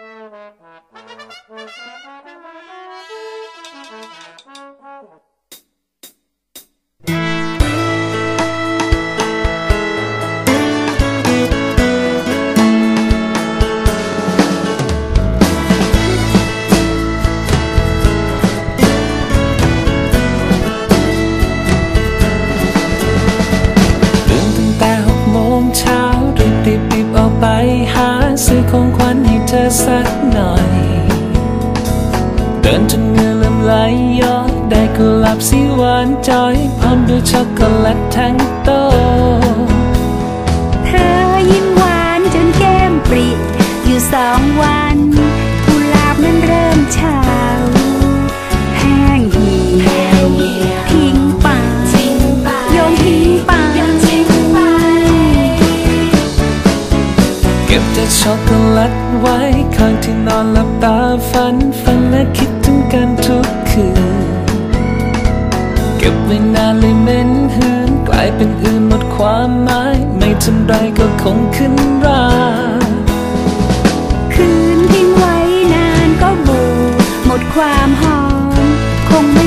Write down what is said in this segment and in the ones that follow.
Thank you. สักหน่อย เดินจนเงื่อเลิมไหลย้อยได้กุหลาบสีหวานจอยพร้อมด้วยช็อกโกแลตทั้งโต ช็อกโกแลตไว้ข้างที่นอนหลับตาฝันฝันและคิดถึงกันทุกคืน เก็บไว้นานเลยเหม็นหืนกลายเป็นอื่นหมดความหมาย ไม่ทันไรก็คงขึ้นราคืนทิ้งไว้นานก็บูหมดความหอมคงไม่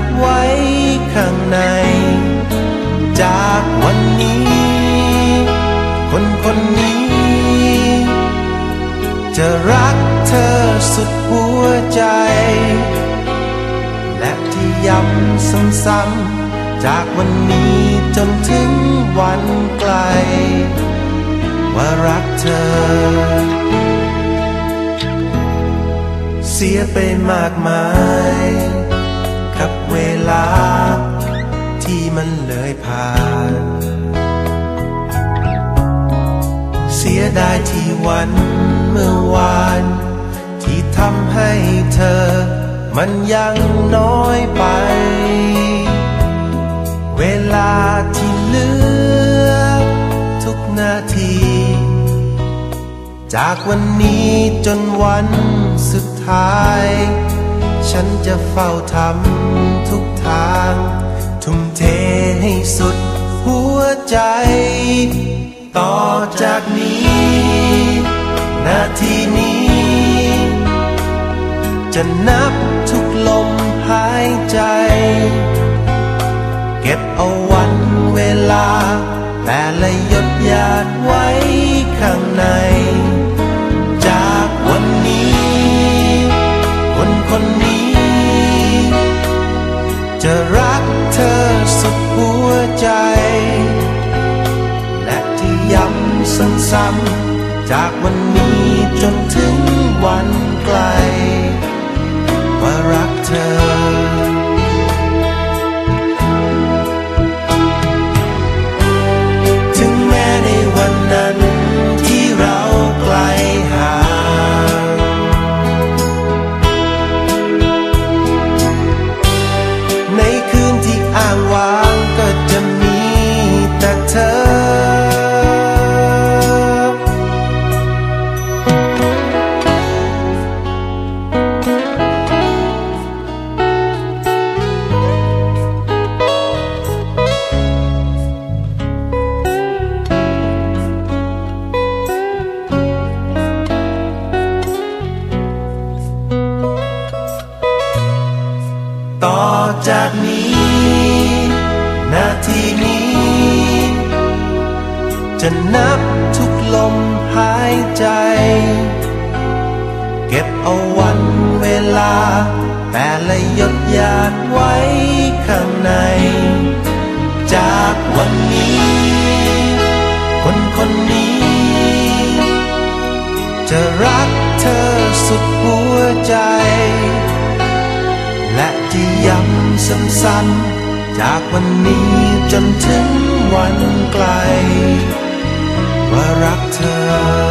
ดไว้ข้างใน จากวันนี้ คนคนนี้ จะรักเธอสุดหัวใจ และที่ย้ำซ้ำๆจากวันนี้จนถึงวันไกล ว่ารักเธอเสียไปมากมาย ลา ที่มันเลยผ่าน เสียดายที่วันเมื่อวาน ที่ทำให้เธอ มันยังน้อยไป เวลาที่เหลือ ทุกนาที จากวันนี้จนวันสุดท้าย ฉันจะเฝ้าทำทุกทาง ทุ่มเทให้สุดหัวใจ ต่อจากนี้ นาทีนี้ จะนับ ซ้ำจากวันนี้จนถึง หายใจ เก็บเอาวันเวลา แต่ละหยดหยาดไว้ข้างใน จากวันนี้ คนคนนี้ จะรักเธอสุดหัวใจ และที่ย้ำซ้ำๆจากวันนี้จนถึงวันไกลว่ารั เธอ